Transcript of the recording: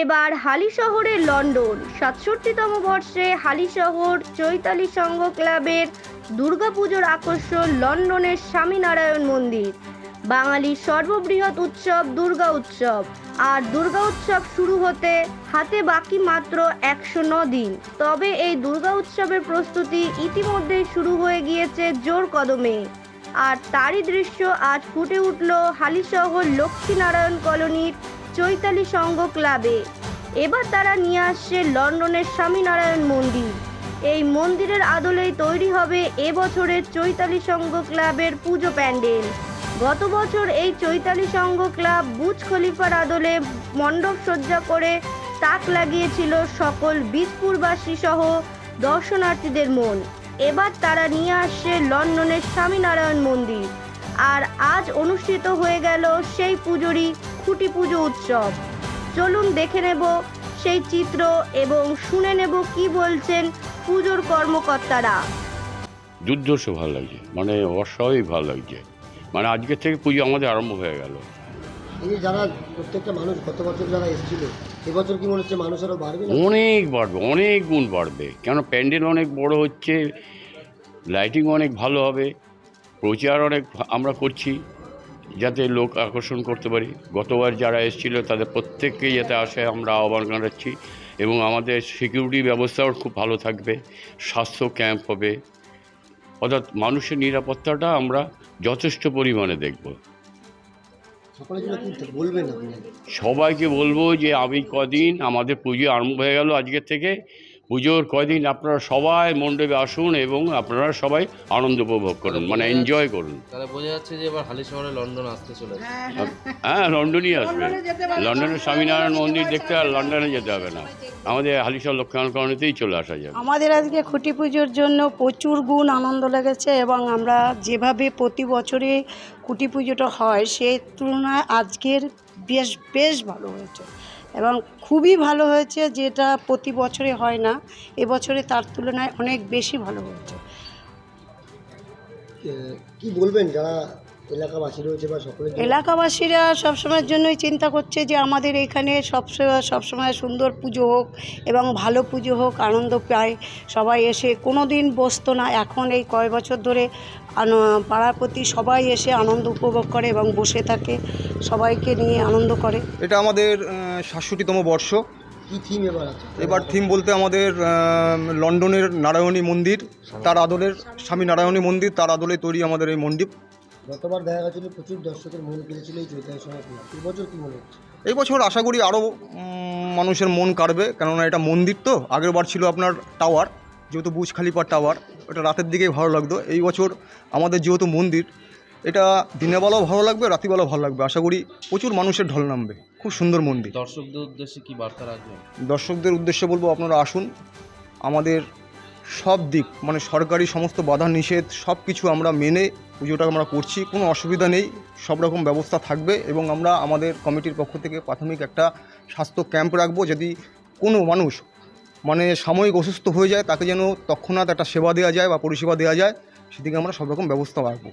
এবার হালি হালিশহরের লন্ডন। সাতষট্টিতম বর্ষে হালিশহর চৈতালি সংঘ ক্লাবের দুর্গাপুজোর আকর্ষণ লন্ডনের স্বামীনারায়ণ মন্দির। বাঙালির সর্ববৃহৎ উৎসব দুর্গা উৎসব। আর দুর্গা উৎসব শুরু হতে হাতে বাকি মাত্র একশো ন দিন। তবে এই দুর্গা উৎসবের প্রস্তুতি ইতিমধ্যেই শুরু হয়ে গিয়েছে জোর কদমে। আর তারই দৃশ্য আজ ফুটে উঠল হালিশহর লক্ষ্মীনারায়ণ কলোনির চৈতালি সংঘ ক্লাবে। এবার তারা নিয়ে আসছে লন্ডনের স্বামীনারায়ণ মন্দির। এই মন্দিরের আদলেই তৈরি হবে এবছরের চৈতালি সংঘ ক্লাবের পুজো প্যান্ডেল। গত বছর এই চৈতালি সংঘ ক্লাব বুজ খলিফার আদলে মণ্ডপ সজ্জা করে তাক লাগিয়েছিল সকল বীজপুরবাসী সহ দর্শনার্থীদের মন। এবার তারা নিয়ে আসছে লন্ডনের স্বামীনারায়ণ মন্দির। আর আজ অনুষ্ঠিত হয়ে গেল সেই পুজোরই খুঁটি পুজো উৎসব। চলুন দেখে নেব সেই চিত্র এবং শুনে নেব কি বলছেন পুজোর কর্মকর্তারা। দুর্ধর্ষ ভালো লাগছে মানে অস্বাভাবিক ভালো লাগছে। মানে আজকের থেকে পুজো আমাদের আরম্ভ হয়ে গেল। এই যারা প্রত্যেকটা মানুষ গত বছর যারা এসেছিল এবছর কি মনে হচ্ছে মানুষ বাড়বে অনেক বাড়বে অনেক গুণ বাড়বে। কেন প্যান্ডেল অনেক বড় হচ্ছে লাইটিং অনেক ভালো হবে প্রচার অনেক আমরা করছি। যাতে লোক আকর্ষণ করতে পারি। গতবার যারা এসেছিল, তাদের প্রত্যেককে যাতে আসে আমরা আহ্বান জানাচ্ছি এবং আমাদের সিকিউরিটি ব্যবস্থাও খুব ভালো থাকবে, স্বাস্থ্য ক্যাম্প হবে। অর্থাৎ মানুষের নিরাপত্তাটা আমরা যথেষ্ট পরিমাণে দেখব। সবাইকে বলব যে আমি কদিন আমাদের পুজো আরম্ভ হয়ে গেল আজকের থেকে। পুজোর কদিন আপনারা সবাই মণ্ডপে আসুন এবং আপনারা সবাই আনন্দ উপভোগ করুন মানে এনজয় করুন। তাহলে বোঝা যাচ্ছে যে এবার হালি শহরে লন্ডন আসতে চলেছে। হ্যাঁ লন্ডনই আসবে। লন্ডনের স্বামীনারায়ণ মন্দির দেখতে আর লন্ডনে যেতে হবে না। আমাদের হালিশহর লক্ষ্মীনারায়ণতেই চলে আসা যাবে। আমাদের আজকে খুঁটি পুজোর জন্য প্রচুর গুণ আনন্দ লেগেছে এবং আমরা যেভাবে প্রতি বছরে খুঁটি পুজোটা হয় সেই তুলনায় আজকের বেশ বেশ ভালো হয়েছে। এবং খুবই ভালো হয়েছে যেটা প্রতি বছরে হয় না। এবছরে তার তুলনায় অনেক বেশি ভালো হয়েছে। কি বলবেন যারা এলাকাবাসী রয়েছে বা সকলের এলাকাবাসীরা সবসময়ের জন্যই চিন্তা করছে যে আমাদের এখানে সবসময় সবসময় সুন্দর পুজো হোক এবং ভালো পুজো হোক আনন্দ পায় সবাই এসে। কোনো দিন বসতো না এখন এই কয় বছর ধরে আন- পাড়ার প্রতি সবাই এসে আনন্দ উপভোগ করে এবং বসে থাকে সবাইকে নিয়ে আনন্দ করে। এটা আমাদের সাতষট্টিতম বর্ষ। কি থিম এবার আছে? এবার থিম বলতে আমাদের লন্ডনের নারায়ণী মন্দির তার আদলের স্বামী নারায়ণী মন্দির তার আদলে তৈরি আমাদের এই মন্দির। গতবার দেখা গেছিল প্রচুর দর্শকের মন কেড়েছিল এই চৈতালি সময় এই বছর কি মনে হচ্ছে? এই বছর আশা করি আরও মানুষের মন কাড়বে কেননা এটা মন্দির তো। আগের বার ছিল আপনার টাওয়ার যেহেতু বুজ খালিপার টাওয়ার ওটা রাতের দিকেই ভালো লাগতো। এই বছর আমাদের যেহেতু মন্দির এটা দিনের বেলাও ভালো লাগবে রাতিবেলাও ভালো লাগবে। আশা করি প্রচুর মানুষের ঢল নামবে। খুব সুন্দর মন্দির। দর্শকদের উদ্দেশ্যে কি বার্তা রাখবেন? দর্শকদের উদ্দেশ্যে বলব আপনারা আসুন। আমাদের সব দিক মানে সরকারি সমস্ত বাধা নিষেধ সব কিছু আমরা মেনে পুজোটা আমরা করছি, কোনো অসুবিধা নেই, সব রকম ব্যবস্থা থাকবে এবং আমরা আমাদের কমিটির পক্ষ থেকে প্রাথমিক একটা স্বাস্থ্য ক্যাম্প রাখব যদি কোনো মানুষ মানে সাময়িক অসুস্থ হয়ে যায়, তাকে যেন তৎক্ষণাৎ একটা সেবা দেওয়া যায় বা পরিষেবা দেওয়া যায়, সেদিকে আমরা সব রকম ব্যবস্থা রাখব।